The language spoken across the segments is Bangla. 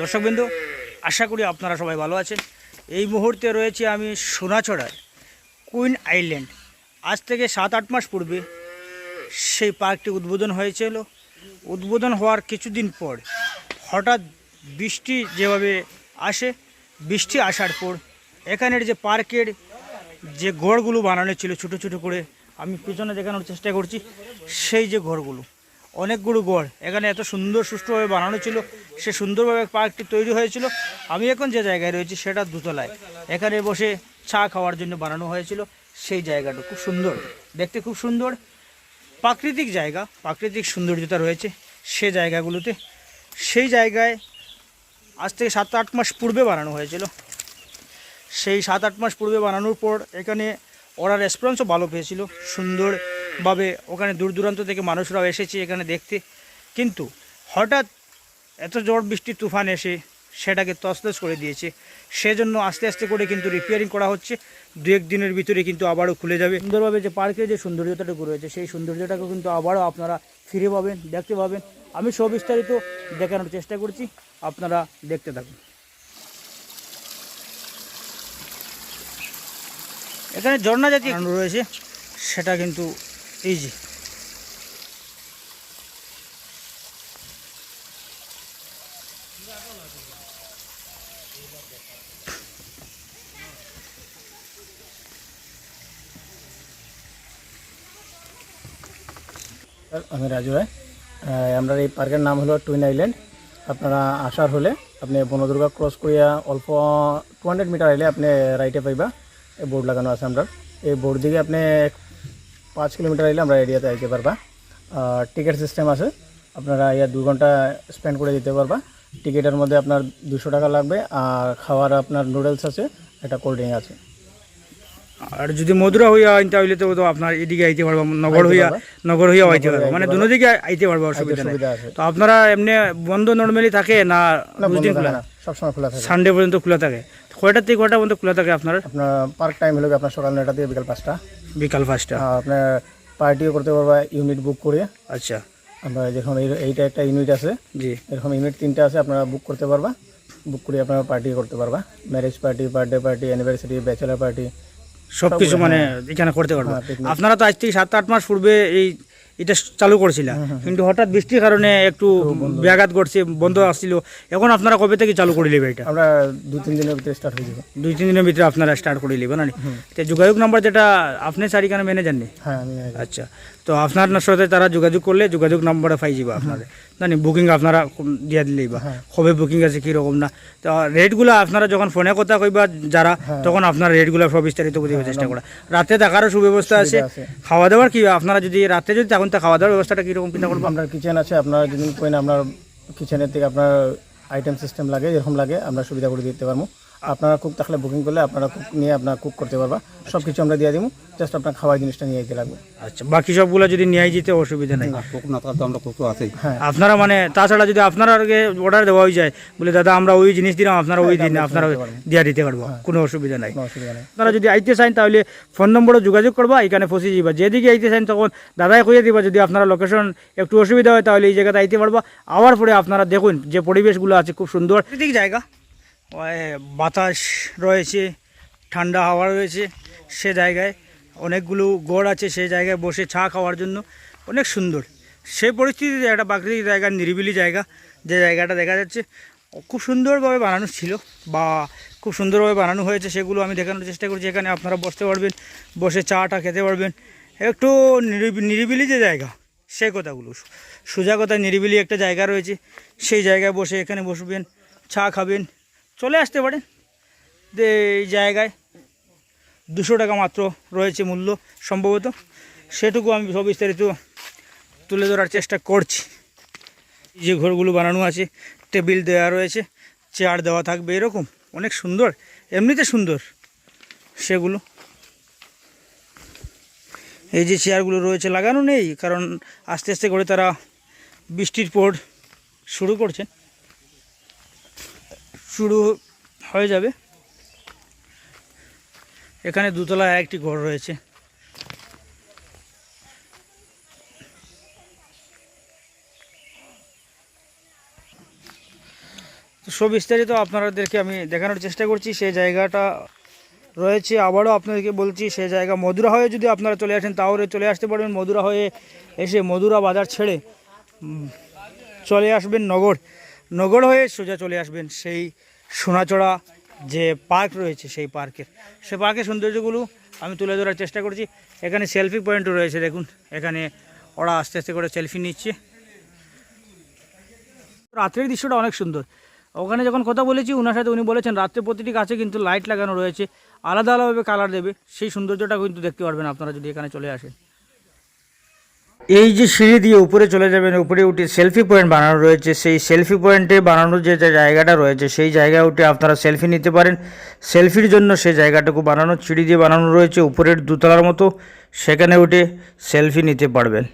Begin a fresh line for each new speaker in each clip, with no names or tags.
দর্শকবৃন্দ, আশা করি আপনারা সবাই ভালো আছেন। এই মুহূর্তে রয়েছে আমি সোনাছড়ায় কুইন আইল্যান্ড। আজ থেকে সাত আট মাস পূর্বে সেই পার্কটি উদ্বোধন হয়েছিল। উদ্বোধন হওয়ার কিছুদিন পর হঠাৎ বৃষ্টি যেভাবে আসে, বৃষ্টি আসার পর এখানের যে পার্কের যে ঘরগুলো বানানো ছিল ছোটো ছোটো করে, আমি পিছনে দেখানোর চেষ্টা করছি, সেই যে ঘরগুলো। অনেকগুলো গড়। এখানে এত সুন্দর সুষ্ঠুভাবে বানানো ছিল, সে সুন্দরভাবে পার্কটি তৈরি হয়েছিল। আমি এখন যে জায়গায় রয়েছি সেটা দুতলায়। এখানে বসে চা খাওয়ার জন্য বানানো হয়েছিল সেই জায়গাটা। খুব সুন্দর, দেখতে খুব সুন্দর। প্রাকৃতিক জায়গা, প্রাকৃতিক সৌন্দর্যতা রয়েছে সে জায়গাগুলোতে। সেই জায়গায় আজ থেকে সাত আট মাস পূর্বে বানানো হয়েছিল। সেই সাত আট মাস পূর্বে বানানোর পর এখানে ওরা রেসপন্সও ভালো পেয়েছিল। সুন্দরভাবে ওখানে দূর দূরান্ত থেকে মানুষরাও এসেছে এখানে দেখতে। কিন্তু হঠাৎ এত ঝড় বৃষ্টি, তুফান এসে সেটাকে তসতস করে দিয়েছে। সেজন্য আস্তে আস্তে করে কিন্তু রিপেয়ারিং করা হচ্ছে। দু দিনের ভিতরে কিন্তু আবারও খুলে যাবে। সুন্দরভাবে যে পার্কের যে সৌন্দর্যতাটুকু রয়েছে, সেই সৌন্দর্যটাকে কিন্তু আবারও আপনারা ফিরে পাবেন, দেখতে পাবেন। আমি সবিস্তারিত দেখানোর চেষ্টা করছি, আপনারা দেখতে থাকুন। এখানে ঝর্ণা জাতীয় রয়েছে, সেটা কিন্তু যে।
আমি রাজু রায়। আমরা এই পার্কের নাম হলো টুইন আইল্যান্ড। আপনারা আসার হলে আপনি বনদুর্গা ক্রস করিয়া অল্প টু মিটার আইলে আপনি রাইটে পাইবা। এই বোর্ড লাগানো আছে আমরা এই বোর্ড দিকে আপনি পাঁচ কিলোমিটার এলে আমরা এরিয়াতে আইতে পারবা। টিকিট সিস্টেম আছে, আপনারা ইয়া দু ঘণ্টা স্পেন্ড করে দিতে পারবা। টিকিটের মধ্যে আপনার দুশো টাকা লাগবে, আর খাওয়ার আপনার নুডলস আছে, একটা কোল্ড ড্রিঙ্ক আছে।
আর যদি মধুরা হইয়া আইতে হইলে তো তো আপনার এদিকে আইতে পারব নগর হইয়া নগর হইয়া আইতে পারব। মানে দুনো দিকে আইতে পারব অসুবিধা নেই।
সুবিধা আছে।
তো আপনারা এমনি বন্ধ নর্মালি থাকে না
না
দুদিন
বন্ধ
খোলা?
থাকে না, সবসময় খোলা থাকে।
সানডে পর্যন্ত খোলা থাকে। কয়টা থেকে কয়টা পর্যন্ত খোলা থাকে আপনার?
আপনার পার্ক টাইম হলো গিয়ে আপনার সকাল নয়টা থেকে বিকাল পাঁচটা।
বিকাল পাঁচটা।
আর আপনার পার্টিও করতে পারবা ইউনিট বুক করে।
আচ্ছা।
আমরা যখন এই- এইটা একটা ইউনিট আছে।
জি।
এরকম ইউনিট তিনটা আছে আপনারা বুক করতে পারবা। বুক করে আপনারা পার্টি করতে পারবা। Marriage party birthday party anniversary bachelor party
সব কিছু মানে এখানে করতে পারব।
হ্যাঁ,
আপনারা তো আজ থেকে সাত আট মাস পূর্বে এই এটা চালু করেছিলাম কিন্তু হঠাৎ বৃষ্টির কারণে একটু ব্যাঘাত ঘটছে বন্ধ আসছিল। এখন আপনারা কবে থেকে চালু করে নেবে এটা?
আমরা দু তিন দিনের ভিতরে স্টার্ট হয়ে যাবে।
দুই তিন দিনের ভিতরে আপনারা স্টার্ট করে নেবেন না যোগাযোগ নাম্বার যেটা আপনি সারিখানে মেনে জাননি
হ্যাঁ
আচ্ছা। তো আপনার সাথে তারা যোগাযোগ করলে যোগাযোগ নাম্বারে পাই যাবে আপনারা জানি বুকিং আপনারা দিয়ে দিলেই বা। কবে বুকিং আছে কীরকম না। তো রেটগুলো আপনারা যখন ফোনে কথা কইবা যারা তখন আপনার রেটগুলো সব বিস্তারিত বুঝিয়ে চেষ্টা করা। রাতে থাকারও সুব্যবস্থা আছে। খাওয়া দাওয়ার কি আপনারা যদি রাতে যদি থাকুন তা খাওয়া দাওয়ার ব্যবস্থাটা কীরকম কিনা করব
আপনার কিচেন আছে আপনারা যদি কইন আপনার কিচেনের থেকে আপনার আইটেম সিস্টেম লাগে যেরকম লাগে আমরা সুবিধা করে দিতে পারব। আপনারা কুক থাকলে বুকিং করলে আপনারা কুক নিয়ে আপনার কুক করতে পারবা। সব কিছু আমরা দিয়ে দিব। জাস্ট আপনার খাওয়ার জিনিসটা নিয়ে যেতে লাগবে
আচ্ছা বাকি সবগুলো যদি নিয়ে যেতে অসুবিধা নেই।
কুক না থাকলে আমরা কুক তো আছেই
হ্যাঁ।
আপনারা মানে তাছাড়া যদি আপনারা আগে অর্ডার দেওয়া হয়ে যায় বলে দাদা আমরা ওই জিনিস দিলাম আপনারা ওই দিন আপনারা দিয়া দিতে পারব। কোনো অসুবিধা নাই।
অসুবিধা নেই।
আপনারা যদি আইতে চান তাহলে ফোন নম্বরও যোগাযোগ করবা এখানে পৌঁছে যাবা যেদিকে আইতে চান তখন দাদাই কইয়ে দিবা যদি আপনারা লোকেশন একটু অসুবিধা হয় তাহলে এই জায়গাতে আইতে পারবা। আবার পরে আপনারা দেখুন যে পরিবেশগুলো আছে খুব সুন্দর। প্রাকৃতিক জায়গা। বাতাস রয়েছে, ঠান্ডা হাওয়া রয়েছে সে জায়গায়। অনেকগুলো গড় আছে সেই জায়গায় বসে চা খাওয়ার জন্য। অনেক সুন্দর। সেই পরিস্থিতিতে একটা প্রাকৃতিক জায়গা, নিরিবিলি জায়গা, যে জায়গাটা দেখা যাচ্ছে, খুব সুন্দরভাবে বানানো ছিল বা খুব সুন্দরভাবে বানানো হয়েছে সেগুলো আমি দেখানোর চেষ্টা করছি। এখানে আপনারা বসতে পারবেন, বসে চাটা খেতে পারবেন। একটু নিরিবি- নিরিবিলি যে জায়গা সেই কথাগুলো। সোজা কথা নিরিবিলি একটা জায়গা রয়েছে, সেই জায়গায় বসে এখানে বসবেন, চা খাবেন। চলে আসতে পারেন যে এই জায়গায় দুশো টাকা মাত্র রয়েছে মূল্য সম্ভবত। সেটুকু আমি বিস্তারিত তুলে ধরার চেষ্টা করছি। যে ঘরগুলো বানানো আছে, টেবিল দেওয়া রয়েছে, চেয়ার দেওয়া থাকবে, এরকম অনেক সুন্দর, এমনিতে সুন্দর সেগুলো। এই যে চেয়ারগুলো রয়েছে, লাগানো নেই, কারণ আস্তে আস্তে করে তারা বৃষ্টির পর শুরু করছেন। শুরু হয়ে যাবে। এখানে দুতলায় একটি ঘর রয়েছে। তো সবিস্তারিত আপনাদেরকে আমি দেখানোর চেষ্টা করছি। সেই জায়গাটা রয়েছে। আবারও আপনাদেরকে বলছি সেই জায়গা মধুরা হয়ে যদি আপনারা চলে আসেন, তাহলে চলে আসতে পারবেন মধুরা হয়ে এসে মধুরা বাজার ছেড়ে চলে আসবেন নগর। নগর হয়ে সোজা চলে আসবেন সেই সোনাচড়া যে পার্ক রয়েছে সেই পার্কের। সে পার্কের সৌন্দর্যগুলো আমি তুলে ধরার চেষ্টা করছি। এখানে সেলফি পয়েন্টও রয়েছে, দেখুন। এখানে ওরা আস্তে আস্তে করে সেলফি নিচ্ছে। রাত্রের দৃশ্যটা অনেক সুন্দর। ওখানে যখন কথা বলেছি ওনার সাথে উনি বলেছেন, রাত্রে প্রতিটি গাছে কিন্তু লাইট লাগানো রয়েছে। আলাদা আলাদাভাবে কালার দেবে। সেই সৌন্দর্যটা কিন্তু দেখতে পারবেন আপনারা যদি এখানে চলে আসেন। এই যে সিঁড়ি দিয়ে উপরে চলে যাবেন, উপরে উঠে সেলফি পয়েন্ট বানানো রয়েছে। সেই সেলফি পয়েন্টে বানানোর যে যে জায়গাটা রয়েছে, সেই জায়গায় উঠে আপনারা সেলফি নিতে পারেন। সেলফির জন্য সেই জায়গাটুকু বানানো, সিঁড়ি দিয়ে বানানো রয়েছে উপরের দুতলার মতো। সেখানে উঠে সেলফি নিতে পারবেন।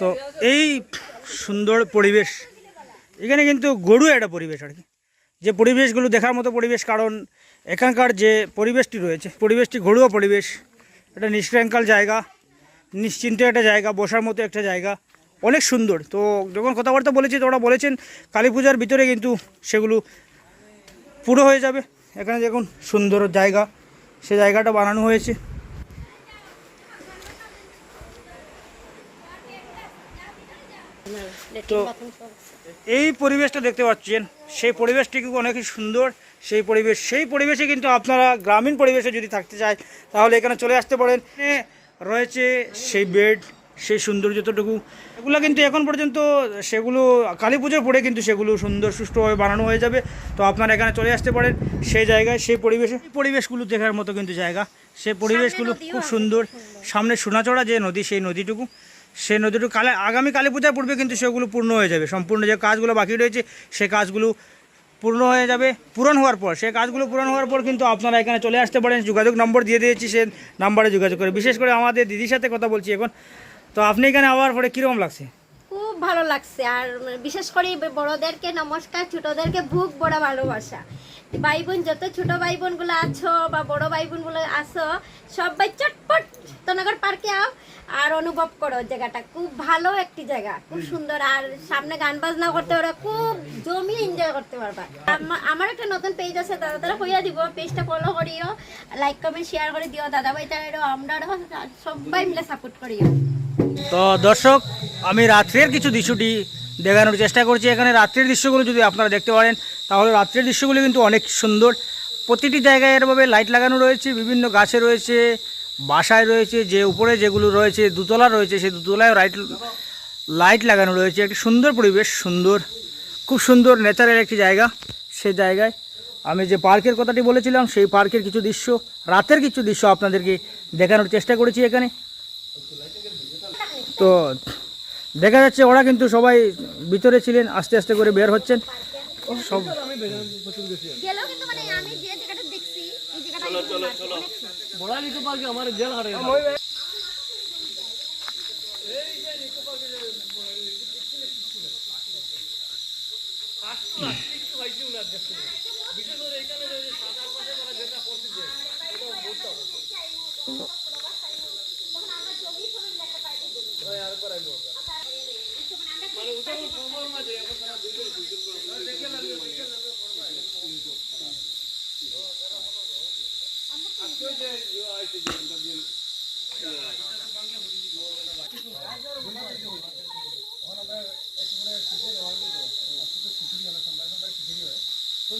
তো এই সুন্দর পরিবেশ। এখানে কিন্তু গরু একটা পরিবেশ আর কি। যে পরিবেশগুলো দেখার মতো পরিবেশ, কারণ এখানকার যে পরিবেশটি রয়েছে, পরিবেশটি ঘরুয়া পরিবেশ একটা নিষ্ক্রাঙ্কাল জায়গা, নিশ্চিন্ত একটা জায়গা, বসার মতো একটা জায়গা, অনেক সুন্দর। তো যখন কথাবার্তা বলেছি, তো ওরা বলেছেন, কালী পূজার ভিতরে কিন্তু সেগুলো পুরো হয়ে যাবে। এখানে দেখুন, সুন্দর জায়গা, সে জায়গাটা বানানো হয়েছে। তো এই পরিবেশটা দেখতে পাচ্ছেন সেই পরিবেশটি কিন্তু অনেকই সুন্দর সেই পরিবেশ সেই পরিবেশে কিন্তু আপনারা গ্রামীণ পরিবেশে যদি থাকতে চায় তাহলে এখানে চলে আসতে পারেন। রয়েছে সেই বেড সেই সৌন্দর্যতটুকু এগুলো কিন্তু এখন পর্যন্ত সেগুলো কালী পুজোর পরে কিন্তু সেগুলো সুন্দর সুষ্ঠুভাবে বানানো হয়ে যাবে। তো আপনারা এখানে চলে আসতে পারেন সেই জায়গায় সেই পরিবেশে পরিবেশগুলো দেখার মতো কিন্তু জায়গা। সেই পরিবেশগুলো খুব সুন্দর। সামনে সোনাচড়া যে নদী সেই নদীটুকু। সেই নদীটুকু কালে আগামী কালী পূজার পূর্বে কিন্তু সেগুলো পূর্ণ হয়ে যাবে। সম্পূর্ণ যে কাজগুলো বাকি রয়েছে, সে কাজগুলো পূর্ণ হয়ে যাবে। পূরণ হওয়ার পর, সে কাজগুলো পূরণ হওয়ার পর কিন্তু আপনারা এখানে চলে আসতে পারেন। যোগাযোগ নম্বর দিয়ে দিয়েছি, সে নাম্বারে যোগাযোগ করে। বিশেষ করে আমাদের দিদির সাথে কথা বলছি এখন। তো আপনি এখানে আবার পরে কীরকম লাগছে?
খুব ভালো লাগছে। আর বিশেষ করে বড়দেরকে নমস্কার, ছোটদেরকে বুক বড় ভালোবাসা। ভাই বোন যত ছোট ভাই বোনগুলো আছো বা বড় ভাই বোনগুলো আসো সবাই চটপট তনগর পার্কে আও আর অনুভব করো জায়গাটা। খুব ভালো একটি জায়গা, খুব সুন্দর। আর সামনে গান বাজনা করতে পারবে খুব জমিয়ে এনজয় করতে পারবা। আমার একটা নতুন পেজ আছে দাদা তারা হইয়া দিব পেজটা ফলো করিও লাইক কমেন্ট শেয়ার করে দিও। দাদা ভাই তারা আমরাও সবাই মিলে সাপোর্ট করিও।
তো দর্শক, আমি রাত্রের কিছু দৃশ্যটি দেখানোর চেষ্টা করছি। এখানে রাত্রের দৃশ্যগুলো যদি আপনারা দেখতে পারেন, তাহলে রাত্রের দৃশ্যগুলো কিন্তু অনেক সুন্দর। প্রতিটি জায়গায় এরভাবে লাইট লাগানো রয়েছে, বিভিন্ন গাছে রয়েছে, বাসায় রয়েছে, যে উপরে যেগুলো রয়েছে, দুতলা রয়েছে, সেই দুতলায় লাইট লাইট লাগানো রয়েছে। একটি সুন্দর পরিবেশ, সুন্দর, খুব সুন্দর নেচারের একটি জায়গা সেই জায়গায়। আমি যে পার্কের কথাটি বলেছিলাম, সেই পার্কের কিছু দৃশ্য, রাতের কিছু দৃশ্য আপনাদেরকে দেখানোর চেষ্টা করেছি এখানে। তো দেখা যাচ্ছে ওরা কিন্তু সবাই ভিতরে ছিলেন আস্তে আস্তে করে বের হচ্ছেন। সব
একবার আইবো মানে উঠে ফোন মাঝে এখন তারা দুইজন দুইজন
করে দেখে লাগবে দেখে লাগবে
আজকে যে ইউ আইছে যে আমরা দিন আমরা একটু করে সুযোগ হয় তো আজকে তো খিচুড়ি আলো সম্ভাবনা খিচুড়ি হয় তো